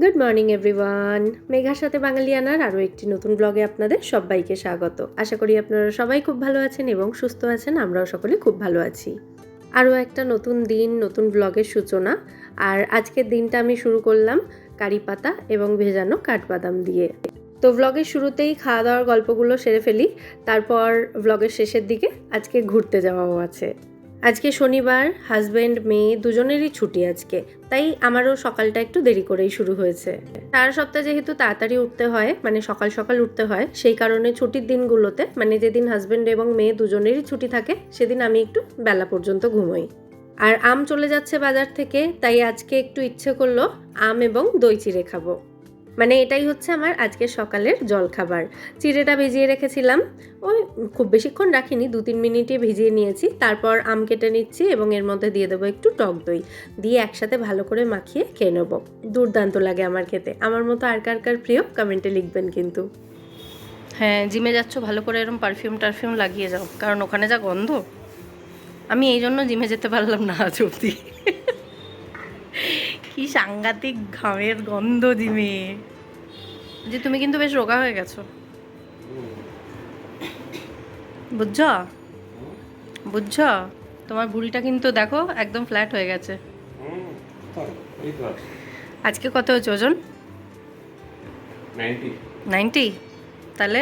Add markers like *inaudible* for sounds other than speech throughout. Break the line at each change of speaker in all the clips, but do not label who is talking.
Good morning everyone মেঘার সাথে বাঙালিয়ানার আরও একটি নতুন ব্লগে আপনাদের সবাইকে স্বাগত। আশা করি আপনারা সবাই খুব ভালো আছেন এবং সুস্থ আছেন, আমরাও সকলে খুব ভালো আছি। আরও একটা নতুন দিন, নতুন ব্লগের সূচনা। আর আজকের দিনটা আমি শুরু করলাম কারি পাতা এবং ভেজানো কাঠবাদাম দিয়ে। তো ব্লগের শুরুতেই খাওয়া দাওয়ার গল্পগুলো সেরে ফেলি। তারপর ব্লগের শেষের দিকে আজকে ঘুরতে যাওয়াও আছে। আজকে শনিবার হাজব্যান্ড মেয়ে দুজনেরই ছুটি আজকে, তাই আমারও সকালটা একটু দেরি করেই শুরু হয়েছে। চার সপ্তাহ যেহেতু তাড়াতাড়ি উঠতে হয় মানে সকাল সকাল উঠতে হয়, সেই কারণে ছুটির দিনগুলোতে মানে যেদিন হাজব্যান্ড এবং মেয়ে দুজনেরই ছুটি থাকে, সেদিন আমি একটু বেলা পর্যন্ত ঘুমোই। আর আম চলে যাচ্ছে বাজার থেকে, তাই আজকে একটু ইচ্ছে করল আম এবং দই চিড়ে খাব। মানে এটাই হচ্ছে আমার আজকে সকালের জলখাবার। চিড়েটা ভিজিয়ে রেখেছিলাম। ওই খুব বেশিক্ষণ রাখিনি দু তিন মিনিটে ভিজিয়ে নিয়েছি। তারপর আম কেটে নিচ্ছি এবং এর মধ্যে দিয়ে দেবো একটু টক দই। দিয়ে একসাথে ভালো করে মাখিয়ে খেয়ে নেব। দুর্দান্ত লাগে আমার খেতে। আমার মতো আর কার কার প্রিয় কমেন্টে লিখবেন কিন্তু।
হ্যাঁ জিমে যাচ্ছ, ভালো করে এরকম পারফিউম টারফিউম লাগিয়ে যাও। কারণ ওখানে যা গন্ধ, আমি এই জন্য জিমে যেতে পারলাম না আজ অব্দি কি সাংঘাতিক ঘামের গন্ধ জিমে যে তুমি কিন্তু বেশ রোগা হয়ে গেছো। বুঝছ? বুঝছ? তোমার বুড়িটা কিন্তু দেখো একদম ফ্ল্যাট হয়ে গেছে। আজকে কত হয়েছে ওজন?
নাইনটি।
তাহলে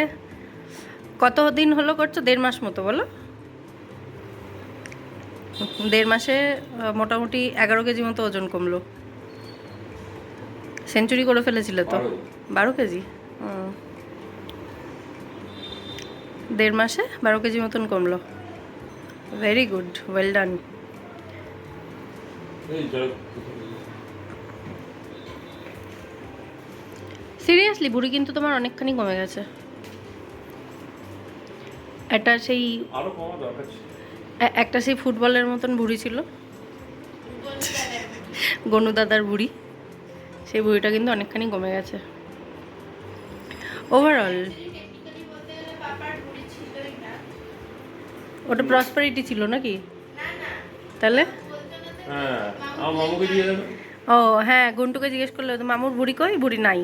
কত দিন হলো করছ? দেড় মাস মতো বলো। দেড় মাসে মোটামুটি এগারো কেজি মতো ওজন কমলো। সেঞ্চুরি করে ফেলেছিলে তো।
বারো।
কেজি। দেড় মাসে বারো কেজি মতন কমলো। Very good well done seriously বুড়ি কিন্তু তোমার অনেকখানি কমে গেছে। একটা সেই
আরও কমা দরকার ছিল।
এ- একটা সেই ফুটবলের মতন বুড়ি ছিল। গনু দাদার বুড়ি। সেই বুড়িটা কিন্তু অনেকখানি কমে গেছে। ওভারঅল ওটা প্রসপারিটি ছিল নাকি? তাহলে?
হ্যাঁ
ও হ্যাঁ গুন্টুকে জিজ্ঞেস করলে তো মামুর বুড়ি কই? বুড়ি নাই।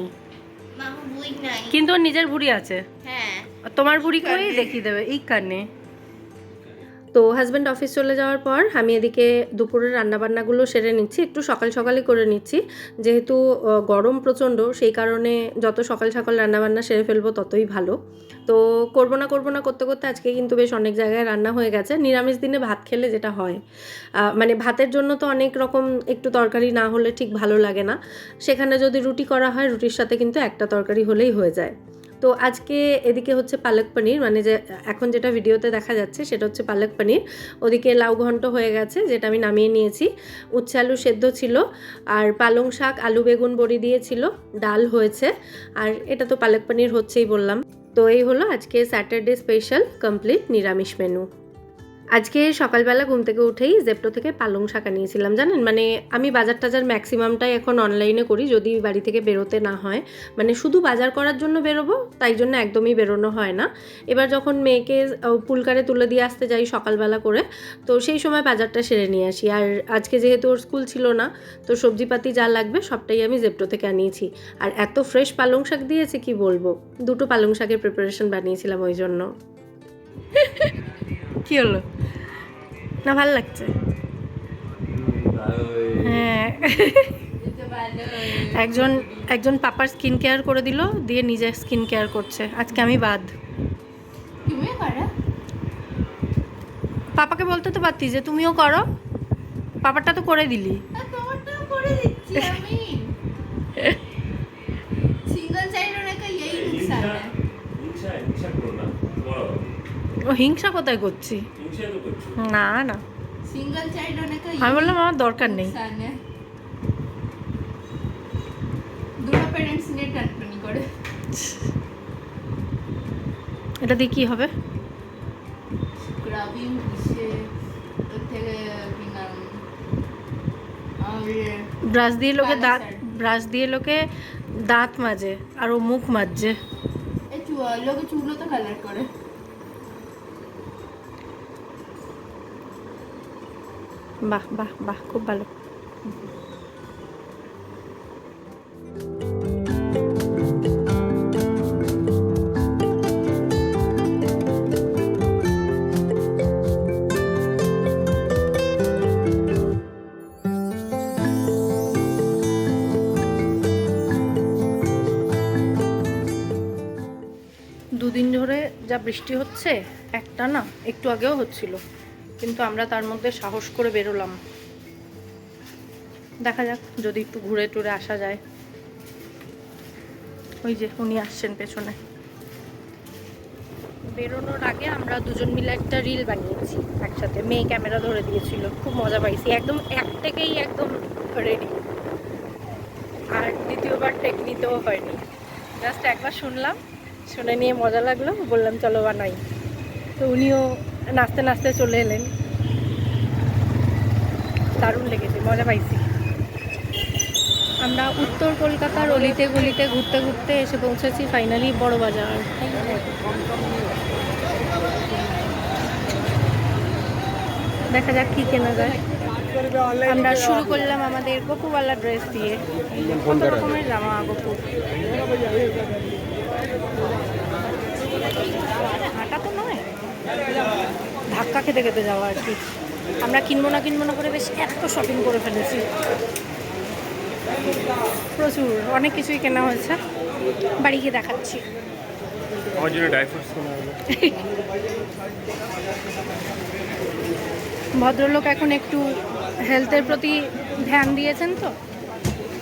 মামু বুই নাই।
কিন্তু ওর নিজের বুড়ি আছে।
হ্যাঁ।
তোমার বুড়ি কই? দেখিয়ে দেবে এই কানে।
তো হাজব্যান্ড অফিস চলে যাওয়ার পর আমি এদিকে দুপুরের রান্নাবান্নাগুলো সেরে নিচ্ছি, একটু সকাল সকালই করে নিচ্ছি। যেহেতু গরম প্রচণ্ড, সেই কারণে যত সকাল সকাল রান্নাবান্না সেরে ফেলব ততই ভালো। তো করব না করব না করতে করতে আজকে কিন্তু বেশ অনেক জায়গায় রান্না হয়ে গেছে। নিরামিষ দিনে ভাত খেলে যেটা হয় মানে ভাতের জন্য তো অনেক রকম একটু তরকারি না হলে ঠিক ভালো লাগে না। সেখানে যদি রুটি করা হয়, রুটির সাথে কিন্তু একটা তরকারি হলেই হয়ে যায়। তো আজকে এদিকে হচ্ছে পালক পনির মানে যে এখন যেটা ভিডিওতে দেখা যাচ্ছে সেটা হচ্ছে পালক পনির। ওদিকে লাউ ঘন্ট হয়ে গেছে, যেটা আমি নামিয়ে নিয়েছি। উচ্ছে আলু সেদ্ধ ছিল, আর পালং শাক, আলু বেগুন বড়ি দিয়েছিল ডাল হয়েছে। আর এটা তো পালক পনির হচ্ছেই বললাম। তো এই হলো আজকে স্যাটারডে স্পেশাল কমপ্লিট নিরামিষ মেনু আজকে সকালবেলা ঘুম থেকে উঠেই জেপ্টো থেকে পালং শাক নিয়েছিলাম জানেন? মানে আমি বাজার টাজার ম্যাক্সিমামটাই এখন অনলাইনে করি, যদি বাড়ি থেকে বেরোতে না হয়। মানে শুধু বাজার করার জন্য বেরোবো, তাই জন্য একদমই বেরোনো হয় না। এবার যখন মেয়েকে পুলকারে তুলে দিয়ে আসতে যাই সকালবেলা করে, তো সেই সময় বাজারটা সেরে নিয়ে আসি। আর আজকে যেহেতু ওর স্কুল ছিল না, তো সবজিপাতি যা লাগবে সবটাই আমি জেপ্টো থেকে আনিয়েছি। আর এত ফ্রেশ পালং শাক দিয়েছে, কি বলব? দুটো পালং শাকের প্রিপারেশন বানিয়েছিলাম ওই জন্য। *laughs*
কি হলো? না ভালো লাগছে। হ্যাঁ। একজন একজন পাপার স্কিন কেয়ার করে দিল দিয়ে নিজে স্কিন কেয়ার করছে। আজকে আমি বাদ। পাপাকে বলতে তো পারতি যে তুমিও করো। পাপারটা তো করে দিলি।
করে দিচ্ছি আমি। *laughs*
হিংসা
কোথায় করছি? না না।
চাইল্ড
আমি বললাম আমার দরকার নেই।
দুটো প্যারেন্টস নিয়ে করে।
এটা দিয়ে কি হবে?
গ্রাবিং
ব্রাশ দিয়ে লোকে দাঁত ব্রাশ দিয়ে লোকে দাঁত মাজে আর ও মুখ মাজছে
লোকে চুলও তো কালার করে।
বাহ বাহ বাহ, খুব ভালো। দুদিন ধরে যা বৃষ্টি হচ্ছে, একটা না, একটু আগেও হচ্ছিল। কিন্তু আমরা তার মধ্যে সাহস করে বেরোলাম। দেখা যাক, যদি একটু ঘুরে টুরে আসা যায়। ওই যে উনি আসছেন পেছনে। বেরোনোর আগে আমরা দুজন মিলে একটা রিল বানিয়েছি একসাথে। মেয়ে ক্যামেরা ধরে দিয়েছিল, খুব মজা পাইছি। একদম এক থেকেই একদম রেডি আর দ্বিতীয়বার টেক নিতেও হয়নি। জাস্ট একবার শুনলাম, শুনে নিয়ে মজা লাগল, বললাম, চলো বানাই। তো উনিও নাচতে নাচতে চলে এলেন। দারুণ লেগেছে, মজা পাইছি। আমরা উত্তর কলকাতার অলিতে গলিতে ঘুরতে ঘুরতে এসে পৌঁছেছি ফাইনালি বড় বাজার। দেখা যাক কি কেনা যায়। আমরা শুরু করলাম আমাদের গপুওয়ালা ড্রেস দিয়ে। কত রকমের জামা গপু হাঁটা তো নয়। ধাক্কা খেতে খেতে যাওয়া আর কি। আমরা কিনবো না কিনবো না করে বেশ এত শপিং করে ফেলেছি। প্রচুর অনেক কিছুই কেনা হয়েছে। বাড়ি গিয়ে দেখাচ্ছি। ভদ্রলোক এখন একটু হেলথের প্রতি ধ্যান দিয়েছেন তো।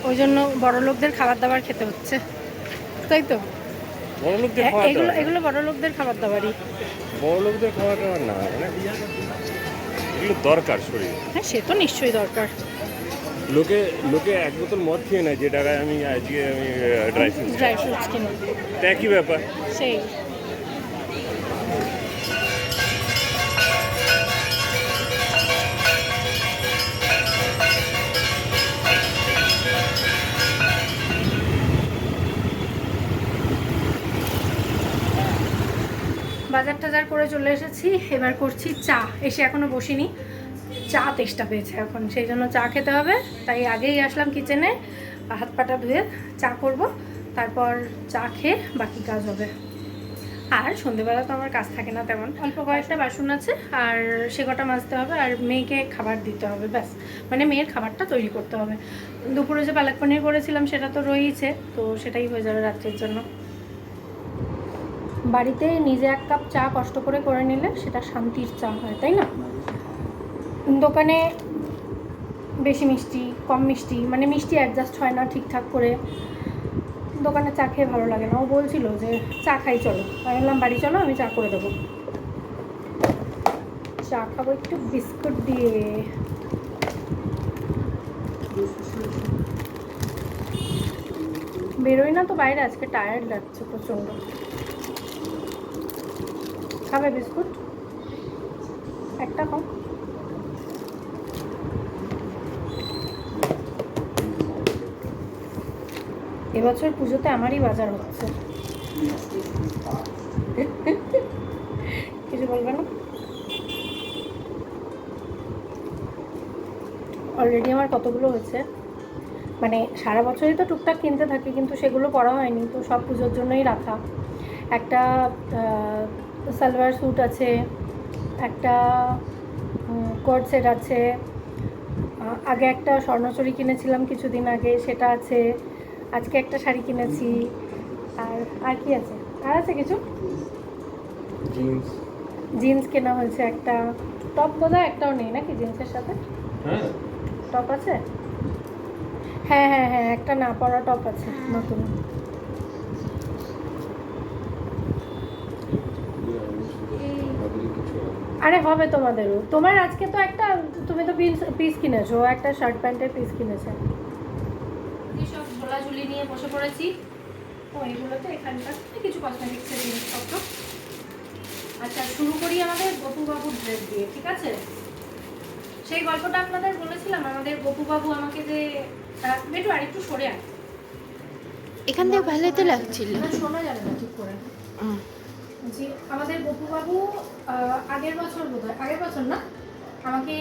ওই জন্য বড় লোকদের খাবার দাবার খেতে হচ্ছে। তাই তো? এগুলো এগুলো বড় লোকদের খাবার দাবারই।
বড় লোকদের খাওয়া টাওয়া না মানে এগুলো দরকার শরীরে।
হ্যাঁ সে তো নিশ্চয়ই দরকার।
লোকে লোকে এক বোতল মদ খেয়ে নেয় যে টাকায় আমি আজকে আমি ড্রাই ফ্রুটস
ড্রাই ফ্রুটস কিনে।
একই ব্যাপার।
সেই। বাজার টাজার করে চলে এসেছি। এবার করছি চা। এসে এখনও বসিনি। চা তেষ্টা পেয়েছে এখন। সেই জন্য চা খেতে হবে। তাই আগেই আসলাম কিচেনে হাত পাটা ধুয়ে চা করব। তারপর চা খেয়ে বাকি কাজ হবে। আর সন্ধেবেলা তো আমার কাজ থাকে না তেমন। অল্প কয়েকটা বাসন আছে। আর সে কটা মাজতে হবে। আর মেয়েকে খাবার দিতে হবে। ব্যাস। মানে মেয়ের খাবারটা তৈরি করতে হবে। দুপুরে যে পালাক পনির করেছিলাম, সেটা তো রয়েইছে। তো সেটাই হয়ে যাবে রাত্রির জন্য। বাড়িতে নিজে এক কাপ চা কষ্ট করে করে নিলে সেটা শান্তির চা হয়, তাই না? দোকানে বেশি মিষ্টি, কম মিষ্টি মানে মিষ্টি অ্যাডজাস্ট হয় না ঠিকঠাক করে। দোকানে চা খেয়ে ভালো লাগে না। ও বলছিল যে, চা খাই, চলো। আমি বললাম, বাড়ি চলো, আমি চা করে দেবো। চা খাব একটু বিস্কুট দিয়ে। বেরোই না তো বাইরে, আজকে টায়ার্ড লাগছে প্রচণ্ড। খাবে বিস্কুট? একটা কম এবছর পুজোতে আমারই বাজার হচ্ছে। কিছু বলবে না? অলরেডি আমার কতগুলো হয়েছে? মানে সারা বছরই তো টুকটাক কিনতে থাকি, কিন্তু সেগুলো পরা হয়নি, তো সব পুজোর জন্যই রাখা। একটা সালোয়ার স্যুট আছে একটা কোট সেট আছে। আগে একটা স্বর্ণচুরি কিনেছিলাম কিছুদিন আগে সেটা আছে। আজকে একটা শাড়ি কিনেছি। আর আর কি আছে? আর আছে কিছু?
জিন্স
জিন্স কেনা হয়েছে একটা। টপ বোধহয় একটাও নেই নাকি জিন্সের সাথে?
হ্যাঁ।
টপ আছে? হ্যাঁ হ্যাঁ হ্যাঁ একটা না পরা টপ আছে নতুন। আরে হবে তোমাদেরও। তোমার আজকে তো একটা তুমি তো পিস পিস কিনেছো একটা শার্ট প্যান্টের পিস কিনেছে। সব ঝোলাঝুলি নিয়ে বসে পড়েছি। ও এগুলো তো এখানকার কিছু কসমেটিক্সের জিনিসপত্র। আচ্ছা শুরু করি আমাদের গপুবাবুর ড্রেস দিয়ে ঠিক আছে? সেই গল্পটা আপনাদের বলেছিলাম আমাদের গপুবাবু আমাকে যে বেটু আর একটু সরে আয়।
এখান থেকে ভালো তো লাগছিল।
না, শোনা যাবে না ঠিক করে। জি আমাদের গপুবাবু আহ, আগের বছর বোধ আগের বছর না? আমাকে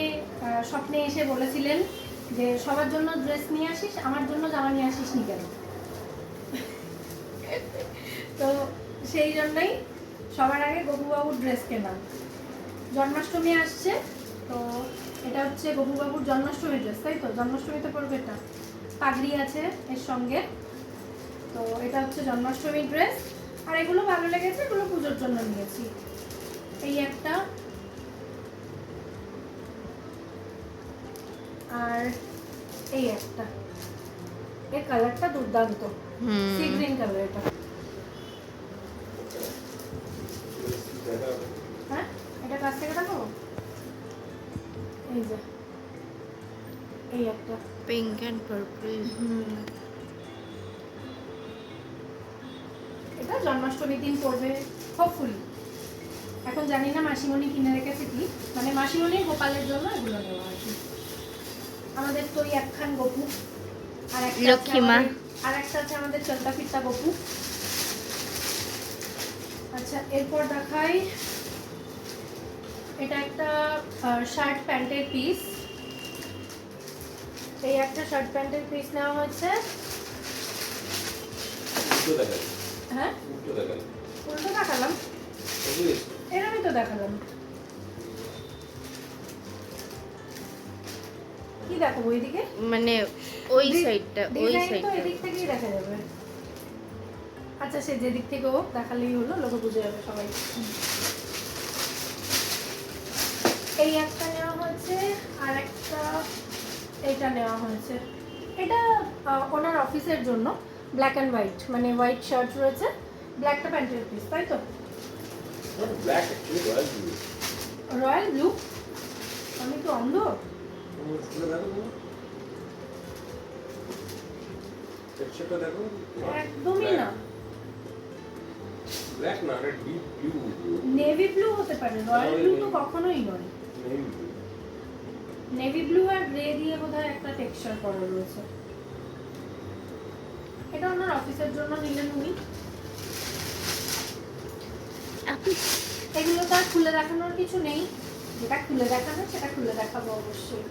স্বপ্নে এসে বলেছিলেন যে সবার জন্য ড্রেস নিয়ে আসিস আমার জন্য জামা নিয়ে আসিস নি কেন? তো সেই জন্যই সবার আগে গপুবাবুর ড্রেস কেনা। জন্মাষ্টমী আসছে তো এটা হচ্ছে গপুবাবুর জন্মাষ্টমী ড্রেস তাই তো? জন্মাষ্টমীতে পড়বে এটা পাগড়ি আছে এর সঙ্গে। তো এটা হচ্ছে জন্মাষ্টমী ড্রেস আর এগুলো ভালো লেগেছে এগুলো পুজোর জন্য নিয়েছি। এই একটা। আর এই একটা। এর কালারটা দুর্দান্ত। সি গ্রিন কালার এটা। হ্যাঁ? এটা কাছ থেকে দেখাবো? এই যে। এই একটা।
পিঙ্ক অ্যান্ড পার্পল
এটা জন্মাষ্টমীর দিন পড়বে হোপফুলি এখন জানি না মাসিমণি কিনে রেখেছে কি। মানে মাসিমণির গোপালের জন্য এগুলো নেওয়া আর কি আমাদের তো একখান গপু আর একটা
লক্ষ্মীমা।
আর একটা আছে আমাদের চলতা ফিরতা গপু। আচ্ছা এরপর দেখাই এটা একটা শার্ট প্যান্টের পিস এই একটা শার্ট প্যান্টের পিস নেওয়া হয়েছে। হ্যাঁ? উল্টো দেখালাম। এরমই তো দেখালাম। কি দেখাবো ওইদিকে?
মানে ওই সাইডটা ওই সাইডটা।
এদিক থেকেই দেখা যাবে। আচ্ছা সে যেদিক থেকে হোক দেখালেই হলো লোকে বুঝে যাবে সবাই। এই একটা নেওয়া হয়েছে আর একটা এইটা নেওয়া হয়েছে। এটা ওনার অফিসের জন্য। ব্ল্যাক অ্যান্ড হোয়াইট মানে হোয়াইট শার্ট রয়েছে ব্ল্যাকটা প্যান্টের পিস তাই তো?
রয়্যাল ব্লু
আমি তো অন্ধ। একদমই না।
ব্ল্যাক না এটা ডিপ ব্লু
নেভি ব্লু হতে পারে রয়্যাল ব্লু তো কখনোই নয়।
নেভি ব্লু
আর গ্রে দিয়ে বোধহয় একটা টেক্সচার করা রয়েছে। এটা ওনার অফিসের জন্য নিলেন উনি। এগুলো তো আর খুলে দেখানোর কিছু নেই। যেটা খুলে দেখানো সেটা খুলে দেখাবো অবশ্যই।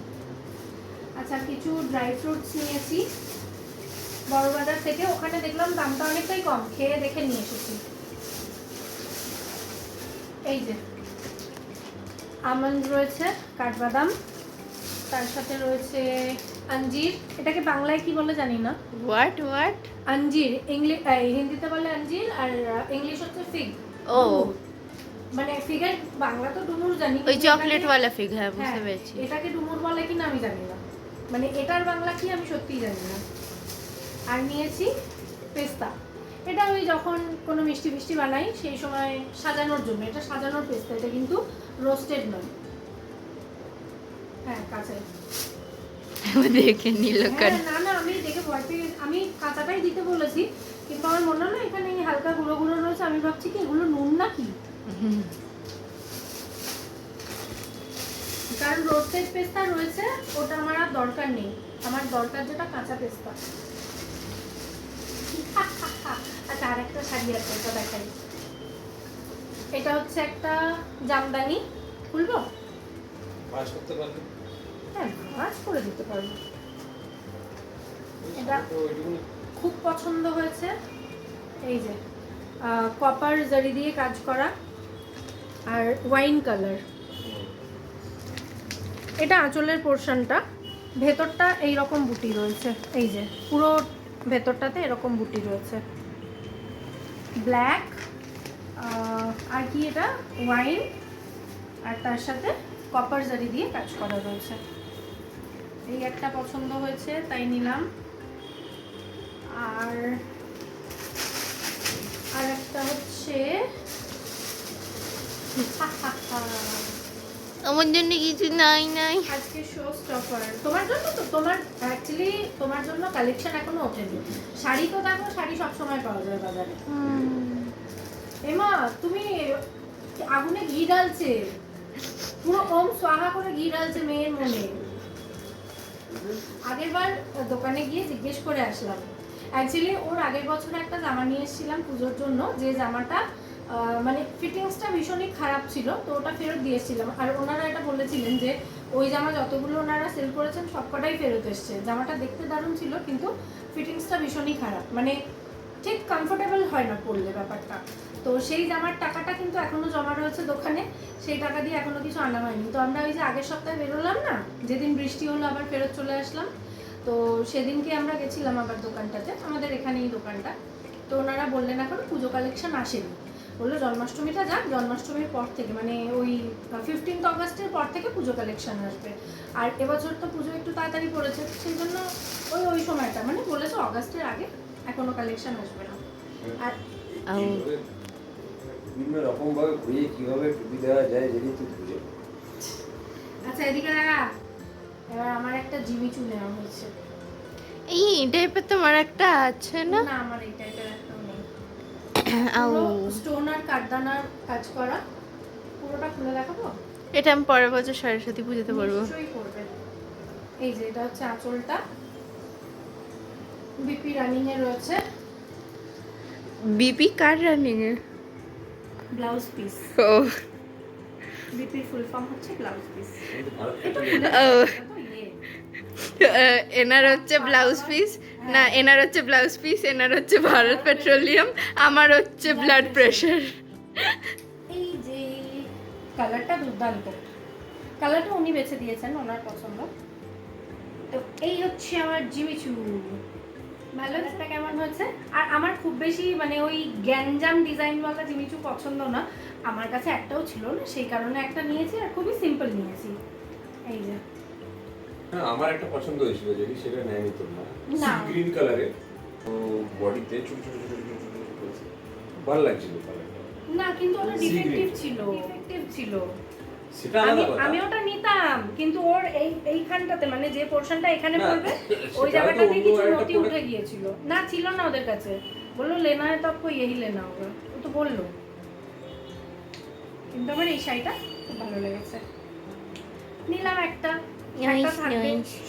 আচ্ছা কিছু ড্রাই ফ্রুটস নিয়েছি। বড় বাজার থেকে ওখানে দেখলাম দামটা অনেকটাই কম খেয়ে দেখে নিয়ে এসেছি। এই যে আমন্ড রয়েছে কাঠবাদাম। তার সাথে রয়েছে আঞ্জির এটাকে বাংলায় কি বলে জানি না?
হোয়াট হোয়াট
আঞ্জির ইংলিশ হিন্দিতে বলে আঞ্জির আর ইংলিশ হচ্ছে ফিগ।
ও।
মানে ফিগের বাংলা তো ডুমুর জানি
ওই চকলেট ওয়ালা ফিগ হ্যাঁ
হ্যাঁ,
বুঝতে পেরেছি।
এটাকে ডুমুর বলে কি না আমি জানি না। মানে এটার বাংলা কি আমি সত্যিই জানি না। আর নিয়েছি পেস্তা। এটা ওই যখন কোনো মিষ্টি মিষ্টি বানাই সেই সময় সাজানোর জন্য এটা সাজানোর পেস্তা এটা কিন্তু রোস্টেড নয়। হ্যাঁ কাঁচা
দেখে নিল
হ্যাঁ, না না আমি দেখে ভয় পেয়ে আমি কাঁচাটাই দিতে বলেছি কিন্তু আমার মনে হলো এখানে এই হালকা গুঁড়ো গুঁড়ো রয়েছে আমি ভাবছি কি এগুলো নুন নাকি? কারণ রোস্টেড পেস্তা রয়েছে ওটা আমার আর দরকার নেই। আমার দরকার যেটা কাঁচা পেস্তা। আচ্ছা আরেকটা শাড়ি আছে ওটা দেখাই। এটা হচ্ছে একটা জামদানি খুলবো?
করতে পারলে
হ্যাঁ ভাঁজ করে দিতে পারব। এটা খুব পছন্দ হয়েছে। এই যে কপার জারি দিয়ে কাজ করা আর ওয়াইন কালার এটা আঁচলের পোর্শনটা ভেতরটা এই রকম বুটি রয়েছে। এই যে, পুরো ভেতরটাতে এরকম বুটি রয়েছে। ব্ল্যাক আর কি এটা? ওয়াইন আর তার সাথে কপার জারি দিয়ে কাজ করা রয়েছে। এই একটা পছন্দ হয়েছে তাই নিলাম। আর আর একটা হচ্ছে *laughs*
আমার জন্য কিছু নাই নাই।
আজকে শো স্টপার তোমার জন্য তো তোমার অ্যাকচুয়ালি তোমার জন্য কালেকশন এখনও ওঠেনি। শাড়ি তো দেখো শাড়ি সব সময় পাওয়া যায় বাজারে। এমা তুমি আগুনে ঘি ঢালছে। পুরো ওম সোহা করে ঘি ডালছে মেয়ের মনে। আগের বার দোকানে গিয়ে জিজ্ঞেস করে আসলাম। অ্যাকচুয়ালি ওর আগের বছর একটা জামা নিয়ে এসেছিলাম পুজোর জন্য, যে জামাটা মানে ফিটিংসটা ভীষণই খারাপ ছিল, তো ওটা ফেরত দিয়েছিলাম আর ওনারা এটা বলেছিলেন যে, ওই জামা যতগুলো ওনারা সেল করেছেন সবকটাই ফেরত এসছে। জামাটা দেখতে দারুণ ছিল, কিন্তু ফিটিংসটা ভীষণই খারাপ। মানে ঠিক কমফোর্টেবল হয় না পরলে ব্যাপারটা। তো সেই জামার টাকাটা কিন্তু এখনও জমা রয়েছে দোকানে, সেই টাকা দিয়ে এখনও কিছু আনা হয়নি। তো আমরা ওই যে আগের সপ্তাহে বেরোলাম না, যেদিন বৃষ্টি হলো আবার ফেরত চলে আসলাম। তো সেদিনকে আমরা গেছিলাম আবার দোকানটাতে, আমাদের এখানেই দোকানটা। তো ওনারা বললেন এখন পুজো কালেকশন আসেনি। বলল জন্মাষ্টমীটা যাক, জন্মাষ্টমীর পর থেকে মানে ওই ফিফটিন্থ অগস্টের পর থেকে পুজো কালেকশন আসবে। আর এবছর তো পুজো একটু তাড়াতাড়ি পড়েছে, সেই জন্য ওই ওই সময়টা মানে বলেছে অগস্টের আগে এখনও কালেকশন আসবে না। আর
বিভিন্ন রকম ভাবে ঘুরিয়ে কীভাবে টুপি দেওয়া যায় যদি তুই বুঝে
আচ্ছা এদিকে দেখা এবার আমার একটা জিমিচু নেওয়া হয়েছে।
এই টাইপের তোমার একটা আছে না?
না আমার এই টাইপের একটাও নেই। স্টোন আর কাঠদানার কাজ করা। পুরোটা খুলে দেখাবো?
এটা আমি পরের বছর সরস্বতী পুজোতে পরবো।
এই যে এটা হচ্ছে আঁচলটা। বিপি রানিং এ রয়েছে।
বিপি কার রানিং এ
ব্লাউজ পিস।
ও।
বিপির ফুল ফর্ম হচ্ছে ব্লাউজ পিস।
ও। এনার হচ্ছে ব্লাউজ পিস। না এনার হচ্ছে ব্লাউজ পিস এনার হচ্ছে ভারত পেট্রোলিয়াম আমার হচ্ছে ব্লাড প্রেশার।
এই যে কালারটা দুর্দান্ত। কালারটা উনি বেছে দিয়েছেন ওনার পছন্দ। তো এই হচ্ছে আমার জিমিচু। ভালো একটা কেমন হয়েছে? আর আমার খুব বেশি মানে ওই গ্যাঞ্জাম ডিজাইনওয়ালা জিমিচু পছন্দ না আমার কাছে একটাও ছিল না সেই কারণে একটা নিয়েছি আর খুবই সিম্পল নিয়েছি। এই যে।
হ্যাঁ আমার একটা পছন্দ হয়েছিল যদি সেটা নেয়নি তোর
না।
গ্রিন কালারে তো বডিতে ছোট ছোট ছোট ছোট ছোট ছোট ভালো লাগছিল কালারটা
না কিন্তু ওটা ডিফেক্টিভ ছিল। ডিফেক্টিভ ছিল। আমি ওটা নিতাম কিন্তু ওর এই এইখানটাতে মানে যে পোর্শনটা এখানে পড়বে ওই জায়গাটাতে কিছু
নথি
উঠে গিয়েছিল। না ছিল না ওদের কাছে। বলল লেনা তব কই লেনা ওরা। ও তো বলল। কিন্তু আমার এই শাড়িটা খুব ভালো লেগেছে। নিলাম একটা।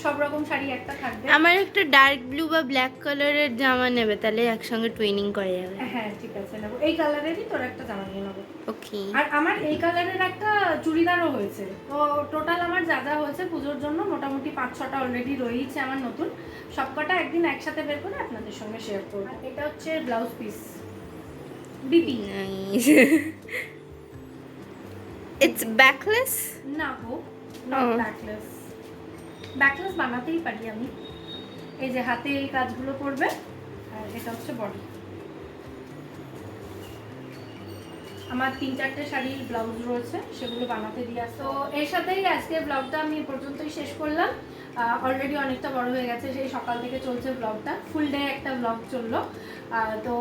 সব রকম শাড়ি একটা থাকবে।
আমার একটা ডার্ক ব্লু বা ব্ল্যাক কালারের জামা নেবে তাহলে একসঙ্গে টুইনিং করা যাবে।
হ্যাঁ ঠিক আছে নেব। এই কালারেরই তোর একটা জামা নিয়ে নেব।
ওকে
আর আমার এই কালারের একটা চুড়িদারও হয়েছে। তো টোটাল আমার যা যা হয়েছে পুজোর জন্য মোটামুটি পাঁচ ছটা অলরেডি রয়েছে আমার নতুন। সবকটা একদিন একসাথে বের করে আপনাদের সঙ্গে শেয়ার করব। এটা হচ্ছে blouse piece BP
nice it's backless
না গো। ব্যাকলেস ব্যাকলেস বানাতেই পারি আমি। এই যে হাতে এই কাজগুলো করবে, আর এটা হচ্ছে বডি আমার তিন চারটে শাড়ির ব্লাউজ রয়েছে, সেগুলো বানাতে দিয়ে তো এর সাথেই আজকে ব্লগটা আমি পর্যন্তই শেষ করলাম। অলরেডি অনেকটা বড় হয়ে গেছে, সেই সকাল থেকে চলছে ব্লগটা ফুল ডে একটা ব্লগ চলল। তো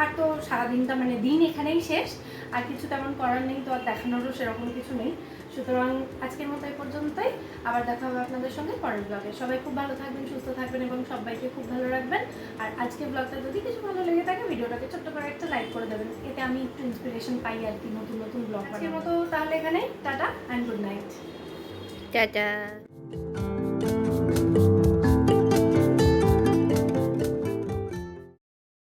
আর তো সারাদিনটা মানে দিন এখানেই শেষ। আর কিছু তেমন করার নেই, তো আর দেখানোরও সেরকম কিছু নেই। সুতরাং আজকের মতো এই পর্যন্তই। আবার দেখা হবে আপনাদের সঙ্গে পরের ব্লগে সবাই খুব ভালো থাকবেন সুস্থ থাকবেন এবং সবাইকে খুব ভালো রাখবেন। আর আজকের ব্লগটা যদি কিছু ভালো লেগে থাকে ভিডিওটাকে ছোট্ট করে একটা লাইক করে দেবেন। এতে আমি একটু ইন্সপিরেশন পাই আর কি নতুন নতুন ব্লগ আজকের মতো তাহলে এখানে। Tata and good night
tata.